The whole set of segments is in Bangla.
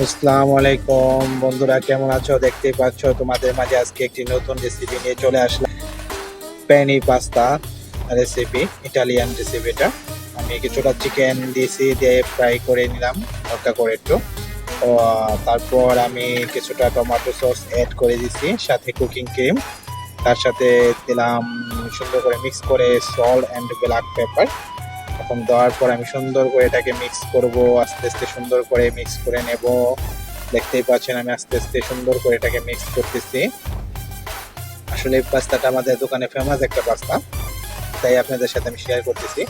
আসসালামু আলাইকুম বন্ধুরা, কেমন আছো? দেখতেই পাচ্ছ, তোমাদের মাঝে আজকে একটি নতুন রেসিপি নিয়ে চলে আসলাম। পেনি পাস্তা রেসিপি ইটালিয়ান রেসিপিটা আমি কিছুটা চিকেন দিয়েছি, দিয়ে ফ্রাই করে নিলাম, হালকা করে একটু। তারপর আমি কিছুটা টমেটো সস অ্যাড করে দিছি সাথে কুকিং ক্রিম তার সাথে দিলাম, সুন্দর করে মিক্স করে সল্ট অ্যান্ড ব্ল্যাক পেপার এখন দেওয়ার পর আমি সুন্দর করে এটাকে মিক্স করব, আস্তে আস্তে সুন্দর করে মিক্স করে নেব। দেখতেই পাচ্ছেন আমি আস্তে আস্তে সুন্দর করে এটাকে মিক্স করতেছি। আসলে এই পাস্তাটা আমাদের দোকানে ফেমাস একটা পাস্তা, তাই আপনাদের সাথে আমি শেয়ার করতেছি।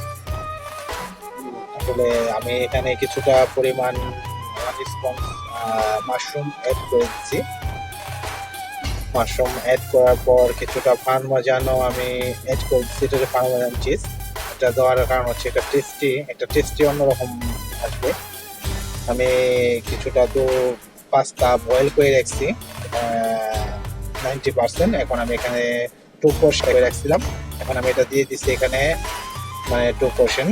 আসলে আমি এখানে কিছুটা পরিমাণ মাশরুম অ্যাড করে দিচ্ছি। মাশরুম অ্যাড করার পর কিছুটা পান মজানো আমি অ্যাড করে দিচ্ছি এটা পান মজানো চিজ এটা দেওয়ার কারণ হচ্ছে এটা টেস্টি একটা টেস্টি অন্যরকম আসবে। আমি কিছুটা তো পাস্তা বয়েল করে রাখছি নাইনটি পার্সেন্ট এখন আমি এখানে টু পোর্শন করে রাখছিলাম। এখন আমি এটা দিয়ে দিচ্ছি এখানে মানে টু পোর্শন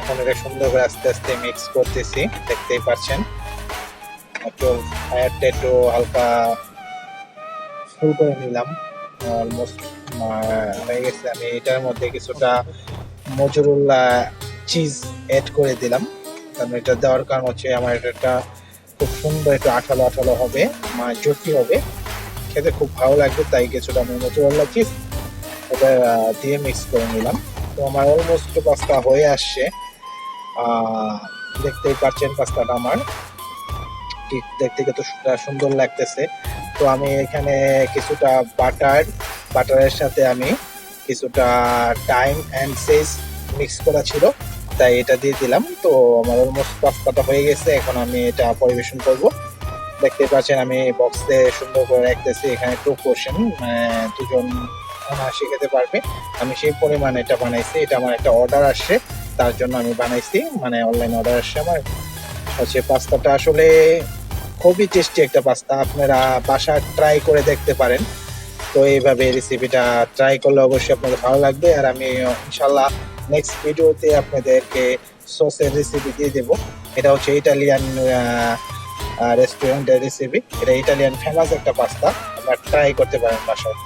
এখন এটা সুন্দর করে আস্তে আস্তে মিক্স করতেছি, দেখতেই পাচ্ছেন। একটু ফায়ারটা একটু হালকা ফুল করে নিলাম। অলমোস্ট হয়ে গেছে। আমি এটার মধ্যে কিছুটা মজুরুল্লা চিজ অ্যাড করে দিলাম। কারণ এটা দেওয়ার কারণ হচ্ছে আমার এটা খুব সুন্দর একটু আঠালো আঠালো হবে, মা জটি হবে। খেতে খুব ভালো লাগবে, তাই কিছুটা আমি মজুরুল্লা চিজ ওটা দিয়ে মিক্স করে নিলাম। তো আমার অলমোস্ট পাস্তা হয়ে আসছে। দেখতেই পাচ্ছেন পাস্তাটা আমার। দেখতে কত সুন্দর লাগতেছে। তো আমি এখানে কিছুটা বাটার বাটারের সাথে আমি কিছুটা টাইম অ্যান্ড সেজ মিক্স করা ছিল, তাই এটা দিয়ে দিলাম। তো আমার অলমোস্ট পাস্তাটা হয়ে গেছে, এখন আমি এটা পরিবেশন করব। দেখতে পাচ্ছেন, আমি বক্সে সুন্দর করে রাখতেছি। এখানে টু পোর্শন দুজন অনায়াসে খেতে পারবে। আমি সেই পরিমাণে এটা বানাইছি, এটা আমার একটা অর্ডার আসছে, তার জন্য আমি বানাইছি। মানে অনলাইন অর্ডার আসছে আমার। হচ্ছে পাস্তাটা আসলে খুবই টেস্টি একটা পাস্তা। আপনারা বাসা ট্রাই করে দেখতে পারেন। তো এইভাবে রেসিপিটা ট্রাই করলে অবশ্যই আপনাদের ভালো লাগবে। আর আমি ইনশাল্লাহ নেক্সট ভিডিওতে আপনাদেরকে সসের রেসিপি দিয়ে দেব। এটা হচ্ছে ইটালিয়ান রেস্টুরেন্টের রেসিপি এটা ইটালিয়ান ফেমাস একটা পাস্তা আপনারা ট্রাই করতে পারেন বাসায়।